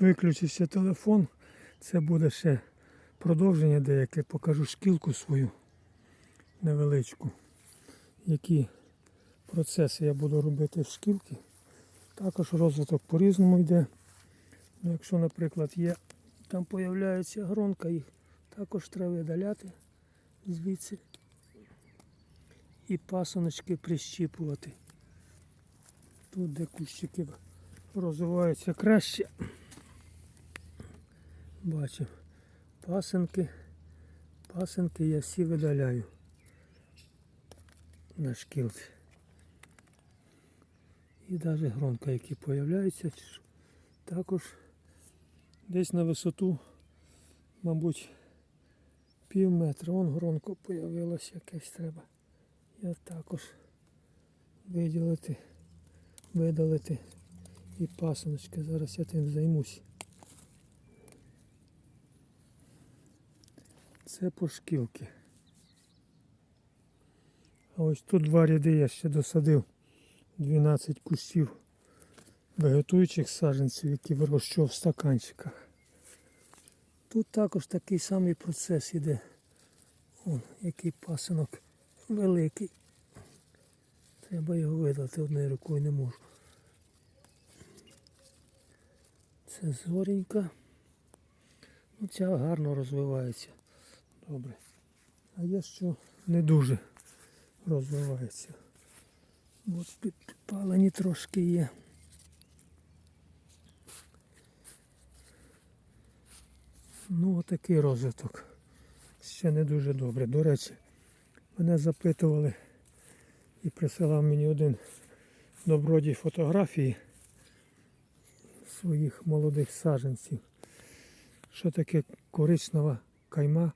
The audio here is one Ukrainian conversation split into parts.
виключився телефон, це буде ще продовження деяке. Покажу шкілку свою невеличку. Які процеси я буду робити в шкілки. Також розвиток по-різному йде. Ну, якщо, наприклад, є, там появляється гронка, їх також треба видаляти звідси і пасоночки прищіпувати. Тут, де кущики розвиваються краще. Бачив. Пасенки. Пасенки я всі видаляю на шкілці. І навіть гронка, які появляються, також десь на висоту, мабуть, пів метра. Вон гронко появилось якесь треба. Я також виділити, видалити і пасоночки. Зараз я тим займусь. Це пошкілки. А ось тут два ряди я ще досадив 12 кущів вегетуючих саджанців, які вирощував в стаканчиках. Тут також такий самий процес іде. Вон, який пасинок великий. Треба його видати одною рукою не можу. Це зорінька. Ну, ця гарно розвивається. Добре. А є що не дуже розвивається. От підпалені трошки є. Ну, отакий розвиток. Ще не дуже добре. До речі, мене запитували і присилав мені один добродій фотографії своїх молодих саджанців. Що таке коричнева кайма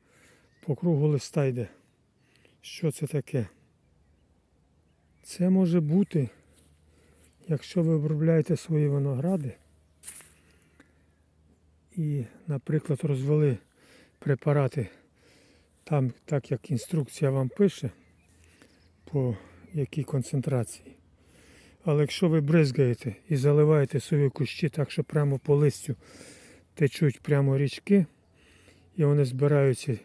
по кругу листа йде? Що це таке? Це може бути, якщо ви обробляєте свої виногради і, наприклад, розвели препарати там, так як інструкція вам пише, по якій концентрації. Але якщо ви бризгаєте і заливаєте свої кущі так, що прямо по листю течуть прямо річки, і вони збираються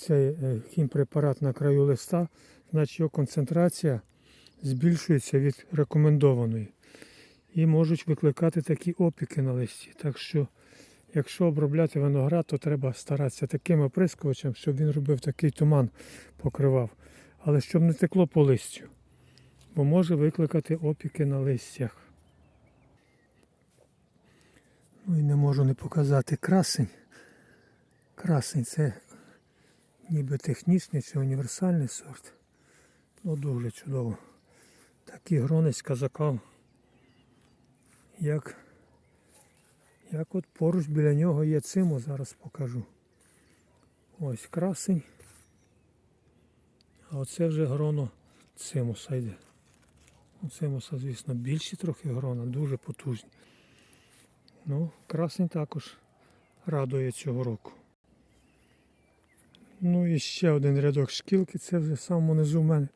цей е, хімпрепарат на краю листа, значить його концентрація збільшується від рекомендованої. І можуть викликати такі опіки на листі. Так що, якщо обробляти виноград, то треба старатися таким оприскувачем, щоб він робив такий туман, покривав. Але щоб не текло по листю. Бо може викликати опіки на листях. Ну і не можу не показати красень. Красень це ніби технічний чи універсальний сорт. Ну дуже чудово. Такі гронець казакав, як, як от поруч біля нього є цимо, зараз покажу. Ось красень. А оце вже гроно цимуса йде. У цимуса, звісно, більші трохи грона, дуже потужні. Ну, красень також радує цього року. Ну і ще один рядок шкілки, це вже в самому низу в мене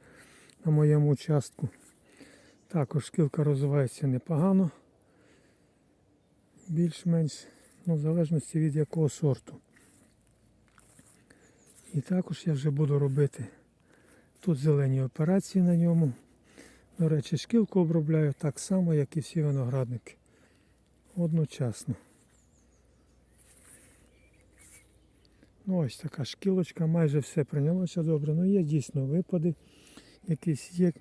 на моєму участку. Також шкілка розвивається непогано. Більш-менш, ну, в залежності від якого сорту. І також я вже буду робити тут зелені операції на ньому. До речі, шкілку обробляю так само, як і всі виноградники. Одночасно. Ну ось така шкілочка, майже все прийнялося добре. Ну є дійсно випади. Якісь є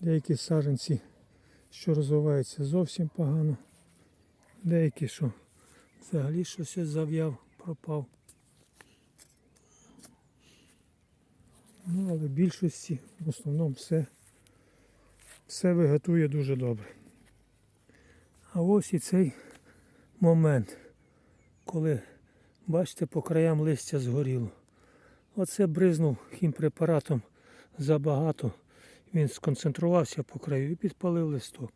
деякі саджанці, що розвиваються зовсім погано. Деякі, що взагалі щось зав'яв, пропав. Ну, але в більшості в основному все, все виготує дуже добре. А ось і цей момент, коли, бачите, по краям листя згоріло. Оце бризнув хімпрепаратом забагато. Він сконцентрувався по краю і підпалив листок.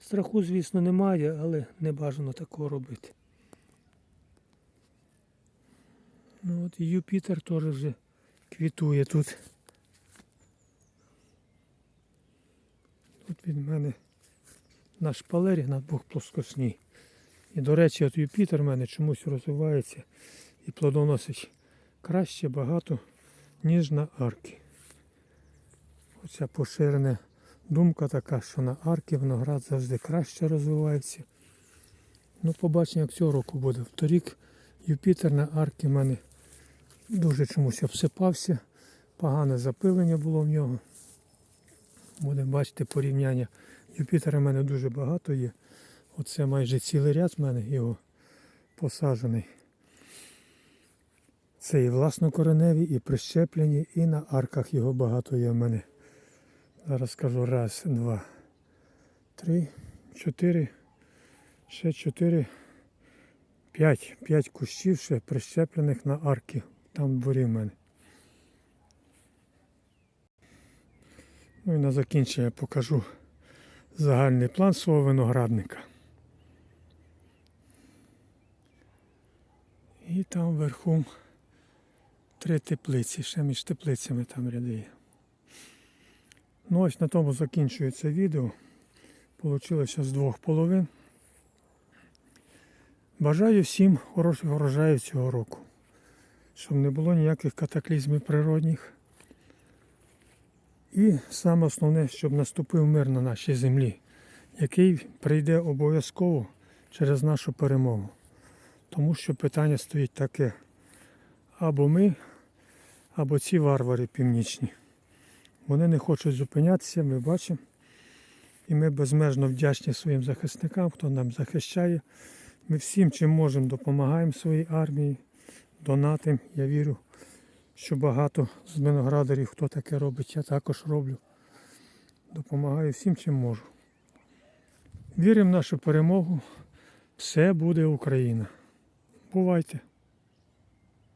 Страху, звісно, немає, але не бажано такого робити. Ну от Юпітер теж вже квітує тут. Тут від мене на шпалері на двох плоскосній. І, до речі, от Юпітер в мене чомусь розвивається і плодоносить краще багато, ніж на арки. Оця поширена думка така, що на арки виноград завжди краще розвивається. Ну, побачимо, як цього року буде. Вторік Юпітер на арки в мене дуже чомусь обсипався. Погане запилення було в нього. Будемо бачити порівняння. Юпітера в мене дуже багато є. Оце майже цілий ряд в мене його посаджений. Це і власнокореневі, і прищеплені, і на арках його багато є в мене. Зараз скажу раз, два, три, чотири, ще чотири, п'ять. П'ять кущів ще прищеплених на арки. Там в дворі в мене. Ну і на закінчення покажу загальний план свого виноградника. І там вверху три теплиці, ще між теплицями там ряди. Ну ось на тому закінчується відео. Получилося з двох половин. Бажаю всім хороших урожаїв цього року, щоб не було ніяких катаклізмів природних. І саме основне, щоб наступив мир на нашій землі, який прийде обов'язково через нашу перемогу. Тому що питання стоїть таке. Або ми, або ці варвари північні. Вони не хочуть зупинятися, ми бачимо. І ми безмежно вдячні своїм захисникам, хто нам захищає. Ми всім, чим можемо, допомагаємо своїй армії, донатим. Я вірю, що багато з виноградарів, хто таке робить, я також роблю. Допомагаю всім, чим можу. Віримо в нашу перемогу. Все буде Україна. Бувайте!